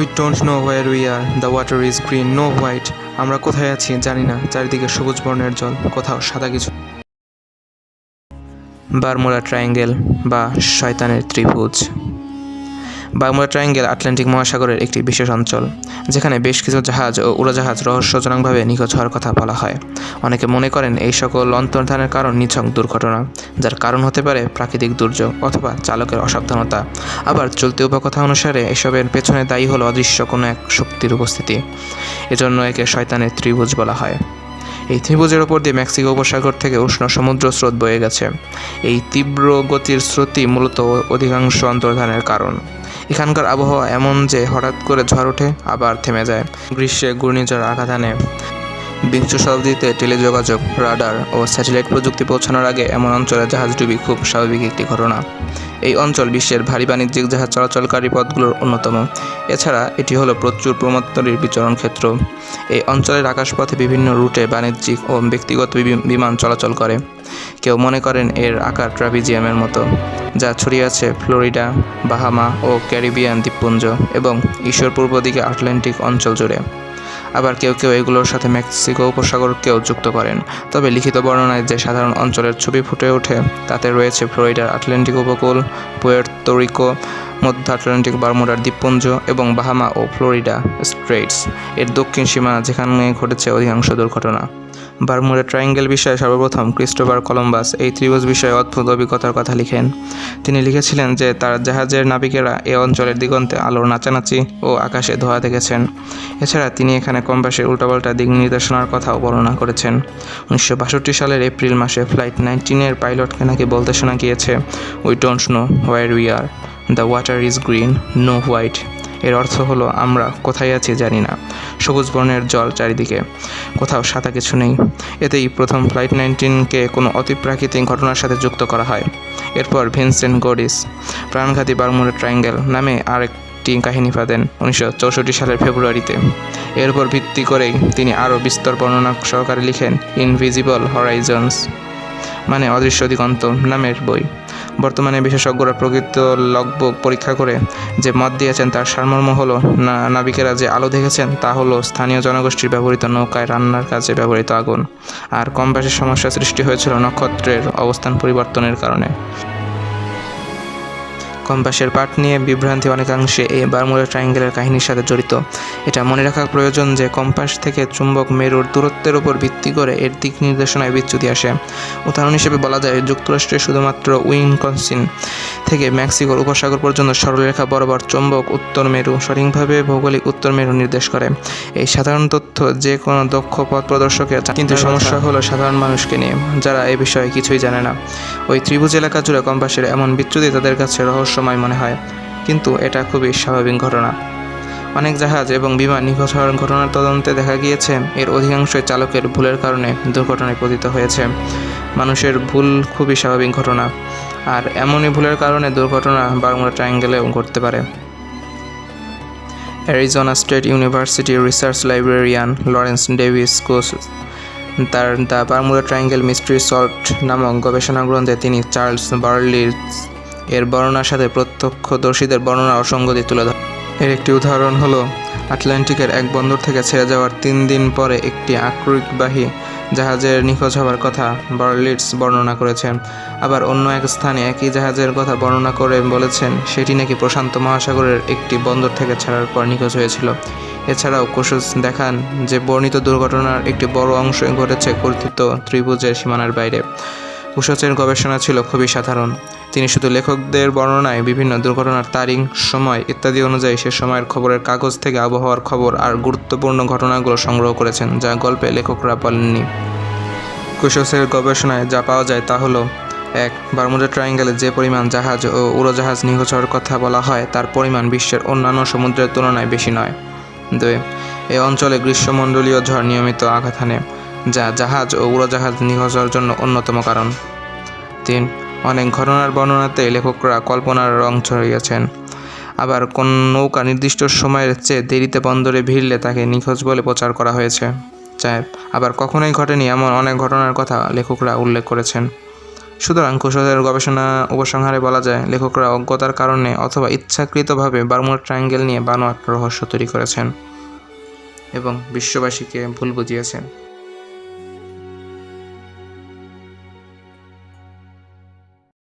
We don't know where we are the water is green no white আমরা কোথায় আছি জানি না। চারিদিকে সবুজ বর্ণের জল, কোথাও সাদা কিছু। বারমুডা ট্রায়াঙ্গেল বা শয়তানের ত্রিভুজ। বারমুডা ট্রায়াঙ্গেল আটলান্টিক মহাসাগরের একটি বিশেষ অঞ্চল, যেখানে বেশ কিছু জাহাজ ও উড়োজাহাজ রহস্যজনকভাবে নিখোঁজ হওয়ার কথা বলা হয়। অনেকে মনে করেন এই সকল অন্তর্ধানের কারণ নিছক দুর্ঘটনা, যার কারণ হতে পারে প্রাকৃতিক দুর্যোগ অথবা চালকের অসাবধানতা। আবার চলতি উপকথা অনুসারে এসবের পেছনে দায়ী হলো অদৃশ্য কোনো এক শক্তির উপস্থিতি। এজন্য একে শয়তানের ত্রিভুজ বলা হয়। এই ত্রিভুজের ওপর দিয়ে মেক্সিকো উপসাগর থেকে উষ্ণ সমুদ্র স্রোত বয়ে গেছে। এই তীব্র গতির স্রোতই মূলত অধিকাংশ অন্তর্ধানের কারণ। এখানকার আবহাওয়া এমন যে হঠাৎ করে ঝড় ওঠে, আবার থেমে যায়। গ্রীষ্মে ঘূর্ণিঝড় আঘাত আনে। বিংশ শতাব্দীতে টেলিযোগাযোগ, রাডার ও স্যাটেলাইট প্রযুক্তি পৌঁছানোর আগে এমন অঞ্চলে জাহাজডুবি খুব স্বাভাবিক একটি ঘটনা। এই অঞ্চল বিশ্বের ভারী বাণিজ্যিক জাহাজ চলাচলকারী পথগুলোর অন্যতম। এছাড়া এটি হলো প্রচুর প্রমত্তরীর বিচরণ ক্ষেত্র। এই অঞ্চলের আকাশপথে বিভিন্ন রুটে বাণিজ্যিক ও ব্যক্তিগত বিমান চলাচল করে। কেউ মনে করেন এর আকার ট্রাভিজিয়ামের মতো, যা ছড়িয়ে আছে ফ্লোরিডা, বাহামা ও ক্যারিবিয়ান দ্বীপপুঞ্জ এবং ঈশ্বর পূর্ব দিকে আটলান্টিক অঞ্চল জুড়ে। আবার কেউ কেউ এগুলোর সাথে মেক্সিকো উপসাগরকেও যুক্ত করেন। তবে লিখিত বর্ণনায় যে সাধারণ অঞ্চলের ছবি ফুটে ওঠে, তাতে রয়েছে ফ্লোরিডার আটলান্টিক উপকূল, পুয়ের্তো মধ্য আটলান্টিক, বারমুডার দ্বীপপুঞ্জ এবং বাহামা ও ফ্লোরিডা স্ট্রেটস এর দক্ষিণ সীমানা, যেখানে ঘটেছে অধিকাংশ দুর্ঘটনা। বারমুডা ট্রায়াঙ্গেল বিষয়ে সর্বপ্রথম ক্রিস্টোফার কলম্বাস এই ত্রিভুজ বিষয়ে অদ্ভুত অভিজ্ঞতার কথা লিখেন। তিনি লিখেছিলেন যে, তার জাহাজের নাবিকেরা এ অঞ্চলের দিগন্তে আলোর নাচানাচি ও আকাশে ধোয়া দেখেছেন। এছাড়া তিনি এখানে কম্পাসের উল্টাপাল্টা দিক নির্দেশনার কথাও বর্ণনা করেছেন। উনিশশো বাষট্টি সালের এপ্রিল মাসে ফ্লাইট নাইনটিনের পাইলটকে নাকি বলতে শোনা গিয়েছে we don't know where we are the water is green no white এর অর্থ হলো, আমরা কোথায় আছি জানি না। সবুজ বর্ণের জল চারিদিকে। কোথাও সাদা কিছু নেই। এতেই প্রথম ফ্লাইট নাইনটিনকে কোনো অতিপ্রাকৃতিক ঘটনার সাথে যুক্ত করা হয়। এরপর ভিনসেন্ট গোডিস, প্রাণঘাতী বারমুডা ট্রায়াঙ্গেল নামে আরেকটি কাহিনী পাতেন উনিশশো চৌষট্টি সালের ফেব্রুয়ারিতে। এর উপর ভিত্তি করেই তিনি আরও বিস্তর বর্ণনা সহকারে লিখেন ইনভিজিবল হরাইজনস মানে অদৃশ্য দিগন্ত নামের বই। বর্তমানে বিশেষজ্ঞরা প্রকৃত লগবুক পরীক্ষা করে যে মত দিয়েছেন তার সারমর্ম হলো, না, নাবিকেরা যে আলো দেখেছেন তা হলো স্থানীয় জনগোষ্ঠীর ব্যবহৃত নৌকায় রান্নার কাজে ব্যবহৃত আগুন। আর কম সমস্যা সৃষ্টি হয়েছিল নক্ষত্রের অবস্থান পরিবর্তনের কারণে। কম্পাসের পাঠ নিয়ে বিভ্রান্তি অনেকাংশে এই বারমুডা ট্রায়াঙ্গেলের কাহিনীর সাথে জড়িত। এটা মনে রাখা প্রয়োজন যে কম্পাস থেকে চুম্বক মেরুর দূরত্বের উপর ভিত্তি করে এর দিক নির্দেশনায় বিচ্যুতি আসে। উদাহরণ হিসেবে বলা যায় যুক্তরাষ্ট্রে শুধুমাত্র উইনকনসিন থেকে মেক্সিকোর উপসাগর পর্যন্ত সরলরেখা বরাবর চুম্বক উত্তর মেরু সঠিকভাবে ভৌগোলিক উত্তর মেরু নির্দেশ করে। এই সাধারণ তথ্য যে কোনো দক্ষ পথ প্রদর্শকের কিন্তু সমস্যা হলো সাধারণ মানুষকে নিয়ে যারা এ বিষয়ে কিছুই জানে না। ওই ত্রিভুজ এলাকা জুড়ে কম্পাসের এমন বিচ্যুতি তাদের কাছে রহস্যময় মনে হয়, কিন্তু এটা খুবই স্বাভাবিক ঘটনা। অনেক জাহাজ এবং বিমান নিখোঁজ হওয়ার ঘটনার তদন্তে দেখা গিয়েছে, এর অধিকাংশই চালকের ভুলের কারণে দুর্ঘটনায় পতিত হয়েছে। মানুষের ভুল খুবই স্বাভাবিক ঘটনা, আর এমনই ভুলের কারণে দুর্ঘটনা বারমুডা ট্রায়াঙ্গেলেও ঘটতে পারে। অ্যারিজোনা স্টেট ইউনিভার্সিটির research librarian Lawrence David Kusche, তার the Bermuda Triangle mystery solved নামক গবেষণা গ্রন্থে তিনি চার্লস বার্লির এর বর্ণনার সাথে প্রত্যক্ষদর্শীদের বর্ণনা অসঙ্গতি তুলে ধরেন এর একটি উদাহরণ হলো, আটলান্টিকের এক বন্দর থেকে ছেড়ে যাওয়ার তিন দিন পরে একটি আক্রমিকবাহী জাহাজের নিখোঁজ হওয়ার কথা বার্লিটস বর্ণনা করেছেন। আবার অন্য এক স্থানে একই জাহাজের কথা বর্ণনা করে বলেছেন, সেটি নাকি প্রশান্ত মহাসাগরের একটি বন্দর থেকে ছাড়ার পর নিখোঁজ হয়েছিল। এছাড়াও কোশুস দেখান যে, বর্ণিত দুর্ঘটনার একটি বড় অংশ ঘটেছে কর্তৃত্ব ত্রিভুজের সীমানার বাইরে। কুশচের গবেষণা ছিল খুবই সাধারণ। তিনি শুধু লেখকদের বর্ণনায় বিভিন্ন দুর্ঘটনার তারিখ, সময় ইত্যাদি অনুযায়ী সে সময়ের খবরের কাগজ থেকে আবহাওয়ার খবর আর গুরুত্বপূর্ণ ঘটনাগুলো সংগ্রহ করেছেন, যা গল্পে লেখকরা বলেননি। কুশসের গবেষণায় যা পাওয়া যায় তা হলো, এক, বারমুডা ট্রায়াঙ্গেলে যে পরিমাণ জাহাজ ও উড়োজাহাজ নিখোঁজ হওয়ার কথা বলা হয়, তার পরিমাণ বিশ্বের অন্যান্য সমুদ্রের তুলনায় বেশি নয়। দুই, এ অঞ্চলে গ্রীষ্মমণ্ডলীয় ঝড় নিয়মিত আঘাত হানে, যা জাহাজ ও উড়োজাহাজ নিখোঁজ হওয়ার জন্য অন্যতম কারণ। তিন অনেক ঘটনার বর্ণনাতে লেখকরা কল্পনার রং ছড়িয়েছেন। আবার কোন নৌকা নির্দিষ্ট সময়ের চেয়ে দেরিতে বন্দরে ভিড়লে তাকে নিখোঁজ বলে প্রচার করা হয়েছে। চার আবার কখনোই ঘটেনি এমন অনেক ঘটনার কথা লেখকরা উল্লেখ করেছেন। সুতরাং কুশলের গবেষণা উপসংহারে বলা যায়, লেখকরা অজ্ঞতার কারণে অথবা ইচ্ছাকৃতভাবে বারমুডা ট্রায়াঙ্গেল নিয়ে বানোয়াট রহস্য তৈরি করেছেন এবং বিশ্ববাসীকে ভুল বুঝিয়েছেন।